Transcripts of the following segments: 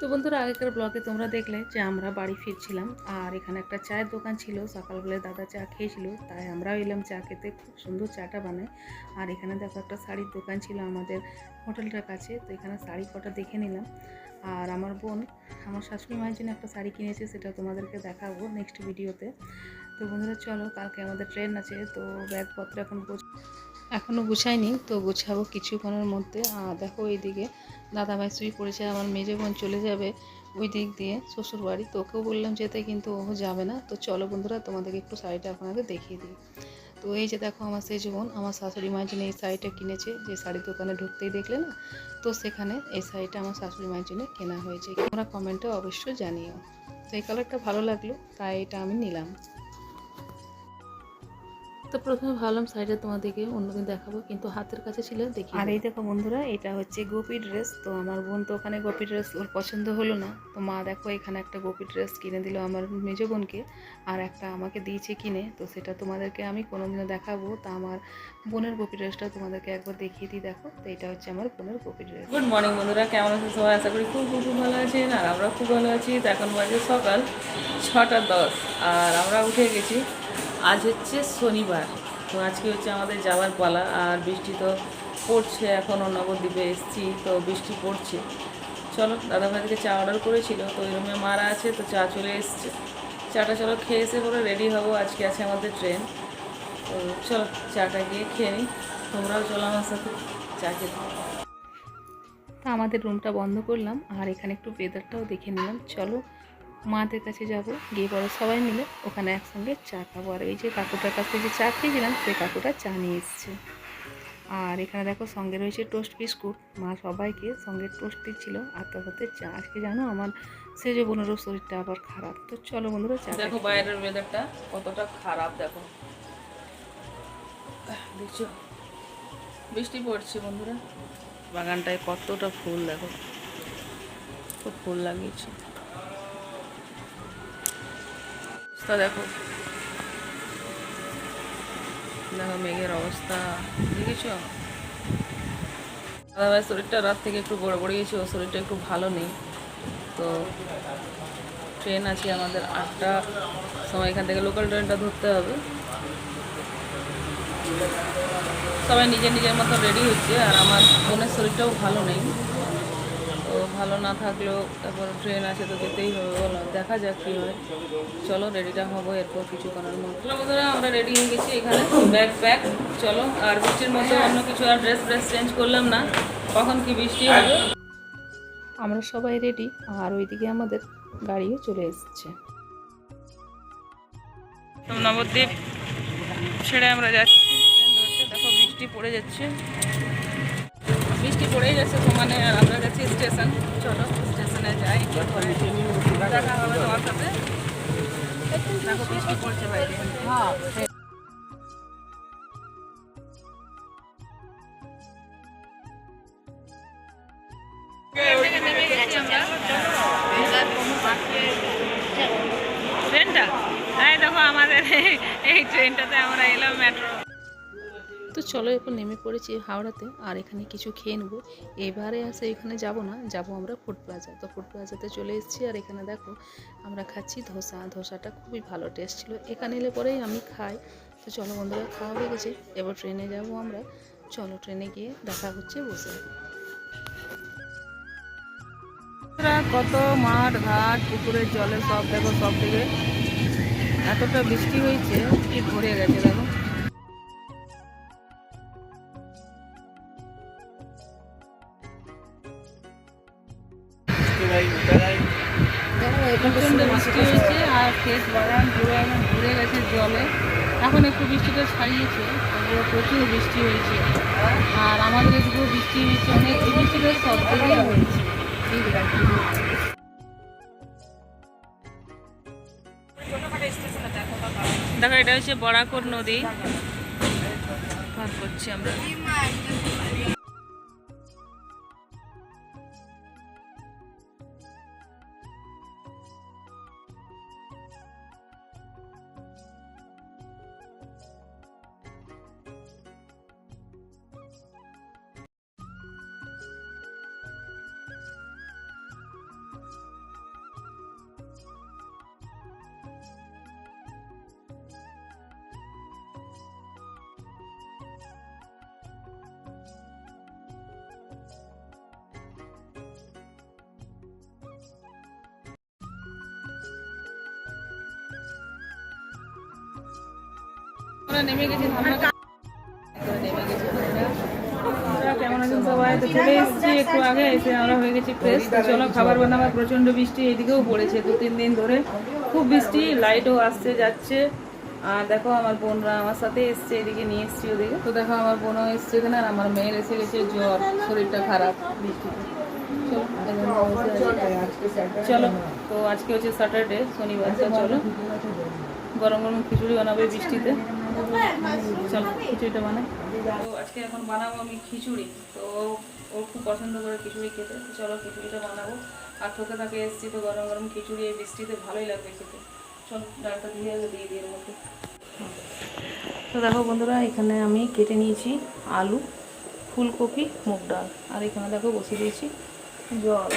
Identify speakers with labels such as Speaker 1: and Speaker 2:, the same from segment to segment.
Speaker 1: তো বন্ধুরা, আগেকার ব্লগে তোমরা দেখলে যে আমরা বাড়ি ফিরছিলাম আর এখানে একটা চায়ের দোকান ছিল। সকালবেলায় দাদা চা খেয়েছিল, তাই আমরাও এলাম চা খেতে। খুব সুন্দর চাটা বানায়। আর এখানে দেখো একটা শাড়ির দোকান ছিল আমাদের হোটেলটার কাছে, তো এখানে শাড়ি কটা দেখে নিলাম। আর আমার বোন, আমার শাশুড়ি মায়ের জন্য একটা শাড়ি কিনেছে, সেটা তোমাদেরকে দেখাবো নেক্সট ভিডিওতে তো। বন্ধুরা, চলো, কালকে আমাদের ট্রেন আছে, তো ব্যাগপত্র এখন এখনও গুছাইনি, তো গুছাবো কিছুক্ষণের মধ্যে। আর দেখো এইদিকে দাদাভাই শুয়ে পড়েছে, আমার মেজে বোন চলে যাবে ওই দিক দিয়ে শ্বশুর বাড়ি তো ওকেও বললাম যেতে, কিন্তু ও যাবে না। তো চলো বন্ধুরা, তোমাদেরকে একটু শাড়িটা আগে দেখিয়ে দিই। তো এই যে দেখো আমার সেই বোন, আমার শাশুড়ি মায়ের জন্য এই শাড়িটা কিনেছে, যে শাড়ির দোকানে ঢুকতেই দেখলে না? তো সেখানে এই শাড়িটা আমার শাশুড়ি মায়ের জন্য কেনা হয়েছে। তোমরা কমেন্টে অবশ্যই জানিও। তো এই কালারটা ভালো লাগল, তাই এটা আমি নিলাম। তো প্রথমে ভাবলাম শাড়িটা তোমাদেরকে অন্যদিন দেখাবো কিন্তু হাতের কাছে ছিল দেখি আর এই দেখো বন্ধুরা এটা হচ্ছে গোপি ড্রেস তো আমার বোন তো ওখানে গোপী ড্রেস ওর পছন্দ হলো না। তো মা দেখো এখানে একটা গোপী ড্রেস কিনে দিল আমার মেজ বোনকে আর একটা আমাকে দিয়েছে কিনে তো সেটা তোমাদেরকে আমি কোনোদিনও দেখাবো। তা আমার বোনের গোপী ড্রেসটা তোমাদেরকে একবার দেখিয়ে দিই দেখো। তো এটা হচ্ছে আমার বোনের গোপী ড্রেস
Speaker 2: গুড মর্নিং বন্ধুরা কেমন আছে সবাই? আশা করি খুব খুব খুব ভালো আছেন আর আমরা খুব ভালো আছি। তো এখন বাজে সকাল ছটা দশ আর আমরা উঠে গেছি আজ হচ্ছে শনিবার। তো আজকে হচ্ছে আমাদের যাওয়ার পালা, আর বৃষ্টি তো পড়ছে, এখনও নবদ্বীপে এসেছি, তো বৃষ্টি পড়ছে। চলো দাদাভাইকে চা অর্ডার করেছিল, তো ওই রুমে মারা আছে, তো চা চলে এসছে। চাটা চলো খেয়ে এসে করে রেডি হব, আজকে আছে আমাদের ট্রেন তো চলো, চাটা গিয়ে খেয়ে নিই। তোমরাও চলো আমার সাথে, চা খেতে
Speaker 1: আমাদের রুমটা বন্ধ করলাম, আর এখানে একটু ওয়েদারটাও দেখে নিলাম। চলো মাদের কাছে যাব গিয়ে পরে সবাই মিলে ওখানে একসঙ্গে চা খাব। আর এই যে কাকুটার কাছ থেকে চা খেয়েছিলাম সেই কাকুটা চা নিয়ে এসছে। আর এখানে দেখো সঙ্গে রয়েছে টোস্ট বিস্কুট। মা সবাইকে সঙ্গে টোস্ট দিচ্ছিল। আর তার সাথে চা। আজকে জানো আমার সে যে বোনেরও শরীরটা আবার খারাপ। তো চলো বন্ধুরা চা
Speaker 2: দেখো বাইরের ওয়েদারটা কতটা খারাপ দেখো। দেখছ? বৃষ্টি পড়ছে বন্ধুরা। বাগানটায় কতটা ফুল দেখো। খুব ফুল লাগিয়েছে। অবস্থা দেখো। দেখো মেঘের অবস্থা, দেখেছ? দাদাভাই, শরীরটা রাত থেকে একটু বড় পড়ে গেছে, ওর শরীরটা একটু ভালো নেই। তো ট্রেন আছে আমাদের আটটা। সময় এখান থেকে লোকাল ট্রেনটা ধরতে হবে। সবাই নিজের নিজের মতো রেডি হচ্ছে, আর আমার বোনের শরীরটাও ভালো নেই। ভালো না থাকলেও তারপর ট্রেন আছে তো যেতেই হবে বলো দেখা যাক কী হয়। চলো রেডিটা হব এরপর কিছু করার চলো বন্ধুরা আমরা রেডি হয়ে গেছি এখানে ব্যাগ প্যাক চলো। আর বৃষ্টির মধ্যে অন্য কিছু আর ড্রেস ফ্রেস চেঞ্জ করলাম না। কখন কি বৃষ্টি হবে?
Speaker 1: আমরা সবাই রেডি আর ওইদিকে আমাদের গাড়িও চলে এসেছে।
Speaker 2: নবদ্বীপ ছেড়ে আমরা যাচ্ছি। দেখো বৃষ্টি পড়ে যাচ্ছে। বৃষ্টি পড়েই যাচ্ছে সমানে আর আমরা যাচ্ছি স্টেশন। চলো স্টেশনে যাই দেখা হবে তোমার সাথে। দেখো বৃষ্টি পড়ছে বাইরে ট্রেনটা এই দেখো আমাদের এই ট্রেনটাতে আমরা এলাম মেট্রো
Speaker 1: তো চলো এখন নেমে পড়েছি হাওড়াতে, আর এখানে কিছু খেয়ে নেব। এবারে আসে এখানে যাব না, যাব আমরা ফুড প্লাজা। তো ফুড প্লাজাতে চলে এসেছি, আর এখানে দেখো আমরা খাচ্ছি ধোসা। ধোসাটা খুবই ভালো টেস্ট ছিল। এখানে এলে পরেই আমি খাই। তো চলো বন্ধুরা, খাওয়া হয়ে গেছে। এবার ট্রেনে যাব আমরা। চলো ট্রেনে গিয়ে দেখা হচ্ছে, বসে
Speaker 2: কত মাঠ, ঘাট, পুকুরের জলে সব দেখো, সব দিকে। এতটা বৃষ্টি হয়েছে, কি ভরে গেছে প্রচণ্ড বৃষ্টি হয়েছে। আর ক্ষেত বাগান পুরো একদম ভরে গেছে জলে। এখন একটু বৃষ্টিটা ছাড়িয়েছে প্রচুর বৃষ্টি হয়েছে। আর আমাদের এদিকেও বৃষ্টি হয়েছে অনেক বৃষ্টিটা সব দিকেই হয়েছে। দেখো এটা হচ্ছে বরাকর নদী। পার করছি আমরা। কেমন আছেন সবাই? তো এসেছি একটু আগে, এসে আমরা হয়ে গেছি ফ্রেশ চলো, খাবার বানাবার প্রচণ্ড বৃষ্টি পড়েছে দু তিন দিন ধরে। খুব বৃষ্টি লাইটও আসছে, যাচ্ছে। আর দেখো, আমার বোনরা আমার সাথে এদিকে নিয়ে তো দেখো, আমার বোনও এসছে এখানে, আর আমার মেয়ের এসে গেছে জ্বর, শরীরটা খারাপ চলো তো আজকে হচ্ছে স্যাটারডে শনিবার চলো। গরম গরম খিচুড়ি বানাবে বৃষ্টিতে। চলো খিচুড়িটা বানাই। তো আজকে এখন বানাবো আমি খিচুড়ি। তো ও খুব পছন্দ করে খিচুড়ি খেতে চলো খিচুড়িটা বানাবো। আর থোকে এসছি তো গরম গরম খিচুড়ি এই বৃষ্টিতে ভালোই লাগবে খেতে। চল ডালটা দিয়ে দিয়ে দিই মধ্যে। তো দেখো বন্ধুরা এখানে আমি কেটে নিয়েছি আলু ফুলকপি মুগ ডাল। আর এখানে দেখো বসিয়ে দিয়েছি জল।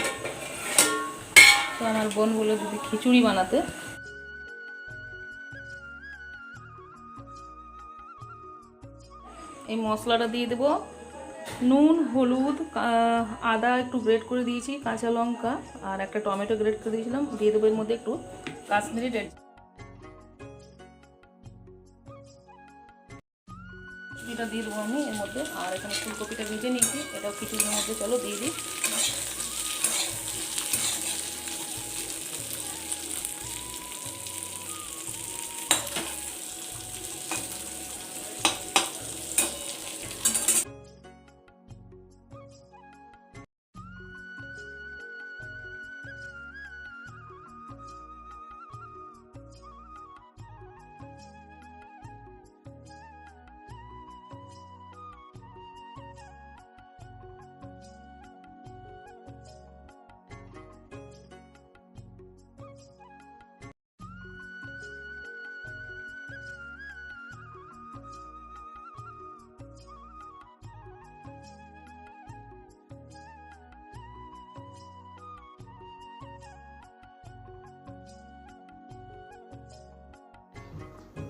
Speaker 2: তো আমার বোন বলে যদি খিচুড়ি বানাতে এই মশলাটা দিয়ে দেবো। নুন, হলুদ আদা একটু গ্রেট করে দিয়েছি, কাঁচা লঙ্কা, আর একটা টমেটো গ্রেট করে দিয়েছিলাম। দিয়ে দেবো এর মধ্যে একটু কাশ্মীরি রেড এটা দিয়ে দেবো আমি এর মধ্যে। আর এখানে ফুলকপিটা ভেজে নিয়েছি। এটাও কিছুদিনের মধ্যে, চলো দিয়ে দিই।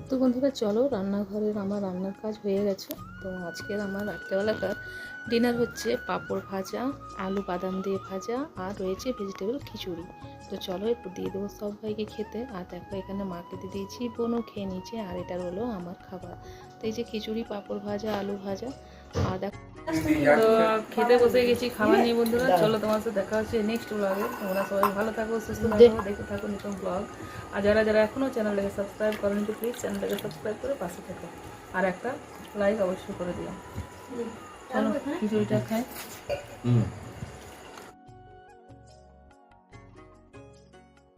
Speaker 2: তো বন্ধুরা, চলো রান্নাঘরের আমার রান্নার কাজ হয়ে গেছে। তো আজকের আমার রাত্রেবেলাকার ডিনার হচ্ছে পাঁপড় ভাজা, আলু বাদাম দিয়ে ভাজা, আর রয়েছে ভেজিটেবল খিচুড়ি। তো চলো একটু দিয়ে দেবো সব ভাইকে খেতে। আর দেখো, এখানে মাকে দিয়ে দিয়েছি বোনও খেয়ে নিয়েছে, আর এটা হলো আমার খাবার। তো এই যে খিচুড়ি, পাঁপড় ভাজা, আলু ভাজা, আর দেখো তো খেতে বসে গেছি খাবার নিয়ে বন্ধুরা চলো তোমার সাথে দেখা হচ্ছে নেক্সট ব্লগে তোমরা সবাই ভালো থাকো সুস্থ থাকো দেখতে থাকো নতুন ব্লগ আর যারা যারা এখনও চ্যানেলটাকে সাবস্ক্রাইব করেন তো প্লিজ চ্যানেলটাকে সাবস্ক্রাইব করে পাশে থাকো। আর একটা লাইক অবশ্যই করে দিও। চলো খিচুড়িটা খাই।
Speaker 3: হুম।